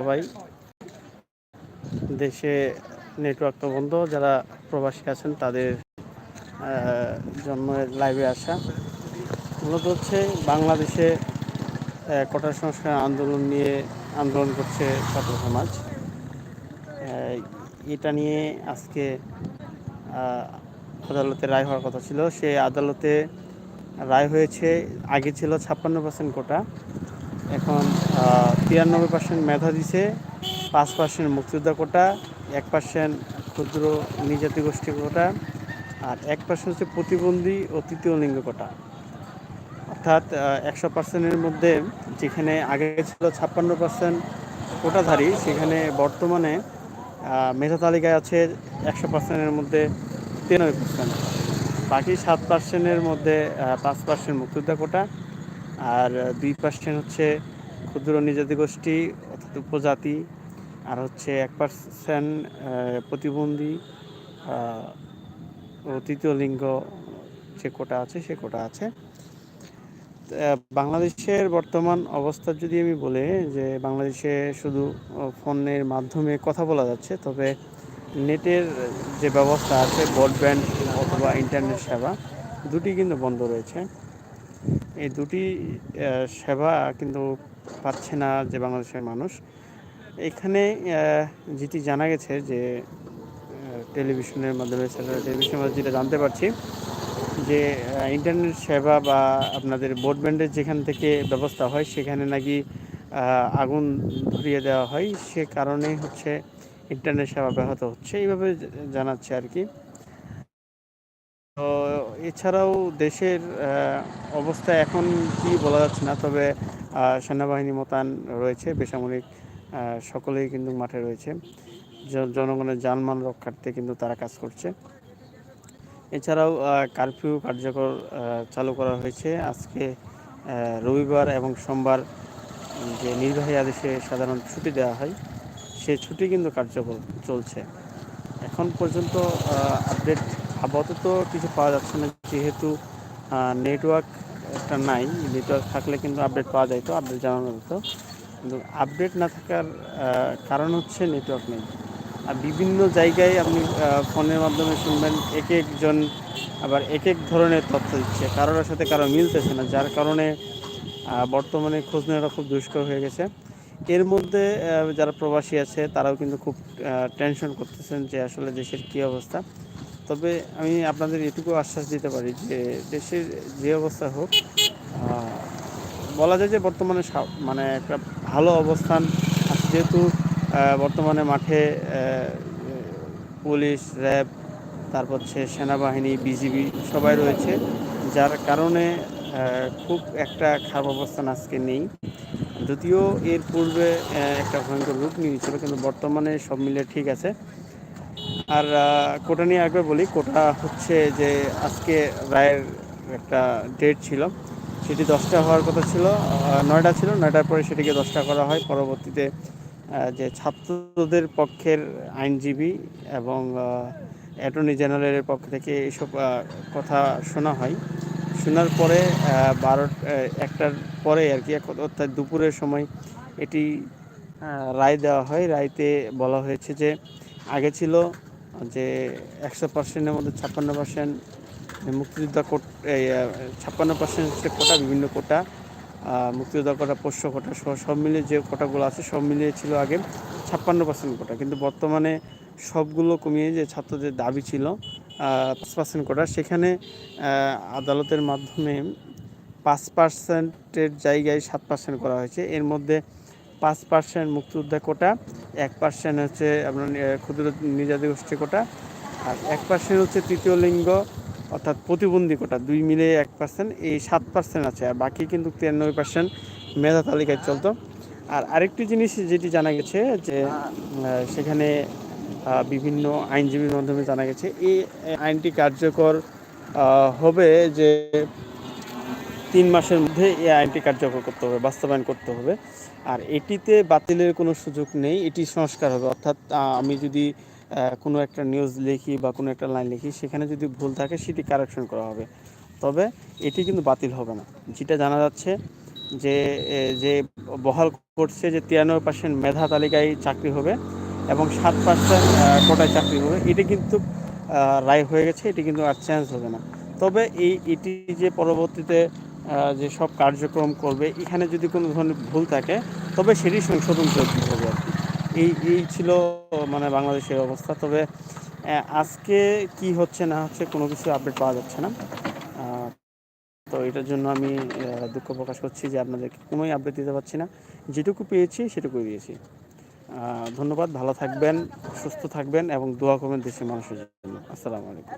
সবাই দেশে নেটওয়ার্ক তো বন্ধ, যারা প্রবাসী আছেন তাদের জন্য লাইভে আসা। মূলত হচ্ছে বাংলাদেশে কোটা সংস্কার আন্দোলন নিয়ে আন্দোলন করছে ছাত্র সমাজ। এটা নিয়ে আজকে আদালতে রায় হওয়ার কথা ছিল। সে আদালতে রায় হয়েছে, আগে ছিল ছাপ্পান্ন পার্সেন্ট কোটা। এখন তিরানব্বই পার্সেন্ট মেধা দিছে, পাঁচ পার্সেন্ট মুক্তিযোদ্ধা কোটা, এক পার্সেন্ট ক্ষুদ্র নিজাতি গোষ্ঠী কোটা, আর এক পার্সেন্ট হচ্ছে প্রতিবন্ধী ও তৃতীয় লিঙ্গ কোটা। অর্থাৎ একশো পার্সেন্টের মধ্যে যেখানে আগে ছিল ছাপ্পান্ন পার্সেন্ট কোটাধারী, সেখানে বর্তমানে মেধা তালিকায় আছে একশো পার্সেন্টের মধ্যে তিরানব্বই পার্সেন্ট বাকি সাত পার্সেন্টের মধ্যে পাঁচ পার্সেন্ট মুক্তিযোদ্ধা কোটা আর দুই পার্সেন্ট হচ্ছে ক্ষুদ্র নিজাতি গোষ্ঠী অর্থাৎ উপজাতি, আর হচ্ছে এক পার্সেন্ট প্রতিবন্ধী ও তৃতীয় লিঙ্গ যে কোটা আছে সে কোটা আছে। বাংলাদেশের বর্তমান অবস্থা যদি আমি বলি যে বাংলাদেশে শুধু ফোনের মাধ্যমে কথা বলা যাচ্ছে, তবে নেটের যে ব্যবস্থা আছে ব্রডব্যান্ড অথবা ইন্টারনেট সেবা, দুটি কিন্তু বন্ধ রয়েছে। এই দুটি সেবা কিন্তু পাচ্ছে না যে বাংলাদেশের মানুষ। এখানে যেটি জানা গেছে যে টেলিভিশনের মাধ্যমে, স্যাটেলাইট টেলিভিশনের মাধ্যমে যেটা জানতে পারছি যে ইন্টারনেট সেবা বা আপনাদের ব্রডব্যান্ডের যেখান থেকে ব্যবস্থা হয়, সেখানে নাকি আগুন ধরিয়ে দেওয়া হয়। সে কারণে হচ্ছে ইন্টারনেট সেবা ব্যাহত হচ্ছে। এইভাবে জানাচ্ছে আর কি। তো এছাড়াও দেশের অবস্থা এখন কি বলা যাচ্ছে না, তবে সেনাবাহিনী মোতায়েন রয়েছে, বেসামরিক সকলেই কিন্তু মাঠে রয়েছে। জনগণের জানমাল রক্ষার্থে কিন্তু তারা কাজ করছে। এছাড়াও কারফিউ কার্যকর চালু করা হয়েছে। আজকে রবিবার এবং সোমবার যে নির্বাহী আদেশে সাধারণ ছুটি দেওয়া হয়, সে ছুটি কিন্তু কার্যকর চলছে। এখন পর্যন্ত আপডেট আপাতত কিছু পাওয়া যাচ্ছে না, যেহেতু নেটওয়ার্ক একটা নাই। নেটওয়ার্ক থাকলে কিন্তু আপডেট পাওয়া যায় তো আপডেট জানানো যেত। কিন্তু আপডেট না থাকার কারণ হচ্ছে নেটওয়ার্ক নেই। আর বিভিন্ন জায়গায় আপনি ফোনের মাধ্যমে শুনবেন এক একজন আবার এক এক ধরনের তথ্য দিচ্ছে। কারোর সাথে কারও মিলতেছে না, যার কারণে বর্তমানে খোঁজ নেওয়াটা খুব দুষ্কর হয়ে গেছে। এর মধ্যে যারা প্রবাসী আছে, তারাও কিন্তু খুব টেনশন করতেছেন যে আসলে দেশের কী অবস্থা। তবে আমি আপনাদের এটুকু আশ্বাস দিতে পারি যে দেশের যে অবস্থা হোক বলা যায় যে বর্তমানে মানে একটা ভালো অবস্থান। যেহেতু বর্তমানে মাঠে পুলিশ, র্যাব, তারপর হচ্ছে সেনাবাহিনী, বিজিবি সবাই রয়েছে, যার কারণে খুব একটা খারাপ অবস্থান আজকে নেই। যদিও এর পূর্বে একটা ভয়ঙ্কর রূপ নিয়েছিল, কিন্তু বর্তমানে সব মিলে ঠিক আছে। আর কোটা নিয়ে একবার বলি, কোটা হচ্ছে যে আজকে রায়ের একটা ডেট ছিল। সেটি দশটা হওয়ার কথা ছিল নয়টা ছিল, নয়টার পরে সেটিকে দশটা করা হয়। পরবর্তীতে যে ছাত্রদের পক্ষের আইনজীবী এবং অ্যাটর্নি জেনারেলের পক্ষ থেকে এইসব কথা শোনা হয়। শোনার পরে বারো একটার পরে আর কি অর্থাৎ দুপুরের সময় এটি রায় দেওয়া হয়। রায়তে বলা হয়েছে যে, আগে ছিল যে একশো পার্সেন্টের মধ্যে ছাপ্পান্ন পার্সেন্ট মুক্তিযোদ্ধা কোট ছাপ্পান্ন পার্সেন্ট হচ্ছে কোটা, বিভিন্ন কোটা মুক্তিযোদ্ধা কোটা, পোষ্য কোটা সহ, সব মিলিয়ে যে কোটাগুলো আছে সব মিলিয়ে ছিল আগে ছাপ্পান্ন পার্সেন্ট কোটা। কিন্তু বর্তমানে সবগুলো কমিয়ে যে ছাত্রদের দাবি ছিল পাঁচ পার্সেন্ট কোটা, সেখানে আদালতের মাধ্যমে পাঁচ পার্সেন্টের জায়গায় সাত পার্সেন্ট করা হয়েছে। এর মধ্যে পাঁচ পার্সেন্ট মুক্তিযোদ্ধা কোটা, এক পার্সেন্ট হচ্ছে আপনার ক্ষুদ্র নিজাতি গোষ্ঠী কোটা, আর এক পার্সেন্ট হচ্ছে তৃতীয় লিঙ্গ, অর্থাৎ প্রতিবন্ধী কোটা, দুই মিলে এক পার্সেন্ট, এই সাত পার্সেন্ট আছে, আর বাকি কিন্তু তিরানব্বই পার্সেন্ট মেধা তালিকায় চলতো। আর আরেকটি জিনিস যেটি জানা গেছে যে সেখানে বিভিন্ন আইনজীবীর মাধ্যমে জানা গেছে, এই আইনটি কার্যকর হবে যে তিন মাসের মধ্যে এই আইনটি কার্যকর করতে হবে, বাস্তবায়ন করতে হবে। আর এটিতে বাতিলের কোনো সুযোগ নেই, এটি সংস্কার হবে। অর্থাৎ আমি যদি কোনো একটা নিউজ লিখি বা কোনো একটা লাইন লিখি, সেখানে যদি ভুল থাকে, সেটি কারেকশন করা হবে। তবে এটি কিন্তু বাতিল হবে না। যেটা জানা যাচ্ছে যে যে বহাল করছে যে তিরানব্বই পার্সেন্ট মেধা তালিকায় চাকরি হবে এবং সাত পার্সেন্ট কোটায় চাকরি হবে, এটি কিন্তু রায় হয়ে গেছে, এটি কিন্তু আর চেঞ্জ হবে না। তবে এই, এটি যে পরবর্তীতে যে সব কার্যক্রম করবে, এখানে যদি কোনো ধরনের ভুল থাকে, তবে সেটি সংশোধন করতে হবে আর কি। এই এই ছিল মানে বাংলাদেশের অবস্থা। তবে আজকে কি হচ্ছে, না হচ্ছে, কোনো কিছু আপডেট পাওয়া যাচ্ছে না। তো এটার জন্য আমি দুঃখ প্রকাশ করছি যে আপনাদেরকে কোনোই আপডেট দিতে পারছি না। যেটুকু পেয়েছি, সেটুকুই দিয়েছি। ধন্যবাদ, ভালো থাকবেন, সুস্থ থাকবেন, এবং দোয়া করবেন দেশের মানুষের জন্য। আসসালামু আলাইকুম।